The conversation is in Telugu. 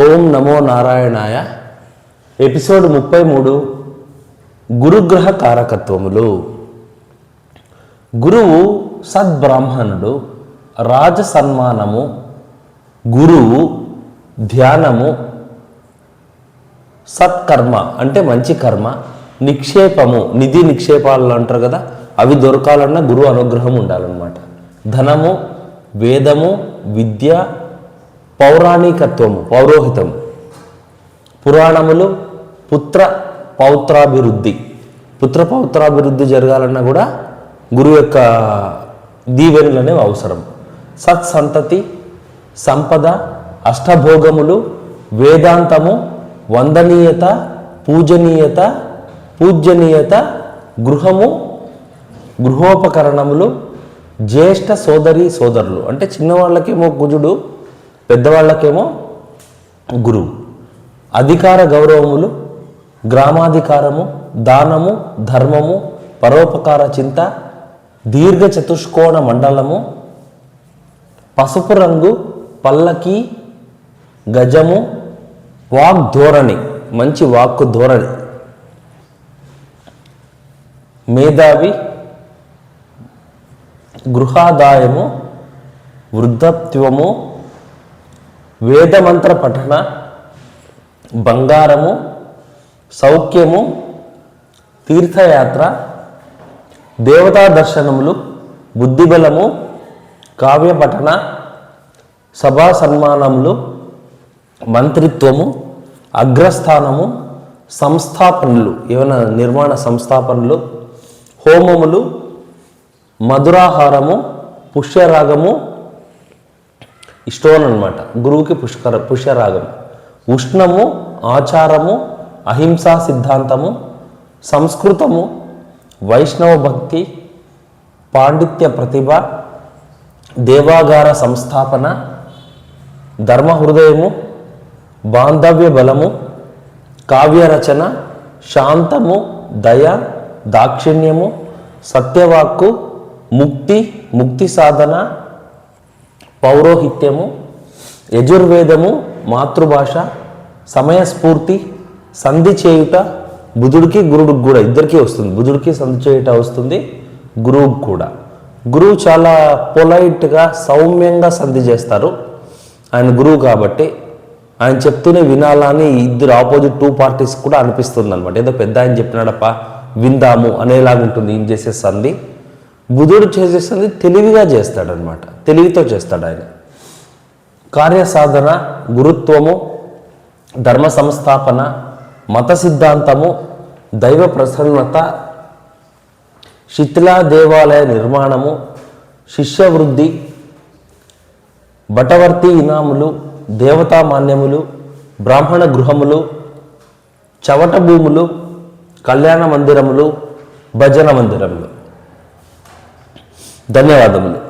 ఓం నమో నారాయణాయ. ఎపిసోడ్ ముప్పై మూడు గురుగ్రహ కారకత్వములు. గురువు సద్బ్రాహ్మణుడు. రాజ సన్మానము గురువు ధ్యానము. సత్కర్మ అంటే మంచి కర్మ. నిక్షేపము నిధి నిక్షేపాలు అంటారు కదా అవి దొరకాలన్నా గురువు అనుగ్రహం ఉండాలన్నమాట. ధనము వేదము విద్య పౌరాణికత్వము పౌరోహితము. పురాణములు పుత్ర పౌత్రాభివృద్ధి. పుత్ర పౌత్రాభివృద్ధి జరగాలన్నా కూడా గురువు యొక్క దీవెనలు అనేవి అవసరం సత్సంతతి సంపద అష్టభోగములు వేదాంతము వందనీయత పూజనీయత పూజనీయత గృహము గృహోపకరణములు జ్యేష్ఠ సోదరి సోదరులు. అంటే చిన్నవాళ్ళకేమో కుజుడు పెద్దవాళ్ళకేమో గురువు. అధికార గౌరవములు గ్రామాధికారము దానము ధర్మము పరోపకార చింత దీర్ఘ చతుష్కోణ మండలము పసుపు రంగు పల్లకి గజము వాక్ ధోరణి మంచి వాక్కు ధోరణి మేధావి గృహాదాయము వృద్ధత్వము వేదమంత్ర పఠన బంగారము సౌఖ్యము తీర్థయాత్ర దేవతా దర్శనములు బుద్ధిబలము కావ్య పఠన సభా సన్మానములు మంత్రిత్వము అగ్రస్థానము సంస్థాపనలు ఏమైనా నిర్మాణ సంస్థాపనలు హోమములు మధురాహారము పుష్యరాగము స్టోన్ అనమాట గురువుకి పుష్కర పుష్యరాగం. ఉష్ణము ఆచారము అహింసా సిద్ధాంతము సంస్కృతము వైష్ణవ భక్తి పాండిత్య ప్రతిభ దేవాగార సంస్థాపన ధర్మ హృదయము బాంధవ్య బలము కావ్యరచన శాంతము దయ దాక్షిణ్యము సత్యవాక్కు ముక్తి ముక్తి సాధన పౌరోహిత్యము యజుర్వేదము మాతృభాష సమయస్ఫూర్తి సంధి చేయుట బుధుడికి గురుడికి కూడా ఇద్దరికీ వస్తుంది. బుధుడికి సంధి చేయుట వస్తుంది గురువుకి కూడా. గురువు చాలా పొలైట్గా సౌమ్యంగా సంధి చేస్తారు. ఆయన గురువు కాబట్టి ఆయన చెప్తూనే వినాలని ఇద్దరు ఆపోజిట్ టూ పార్టీస్ కూడా అనిపిస్తుంది అనమాట ఏదో పెద్ద ఆయన చెప్పినాడప్ప విందాము అనేలాగా ఉంటుంది ఏం చేసే సంధి. బుధుడు చేసే సంధి తెలివిగా చేస్తాడనమాట తెలివితో చేస్తాడు ఆయన. కార్యసాధన గురుత్వము ధర్మ సంస్థాపన మత సిద్ధాంతము దైవ ప్రసన్నత శిథిలా దేవాలయ నిర్మాణము శిష్యవృద్ధి బటవర్తి ఇనాములు దేవతా మాన్యములు బ్రాహ్మణ గృహములు చవట భూములు కళ్యాణ మందిరములు భజన మందిరములు. ధన్యవాదములు.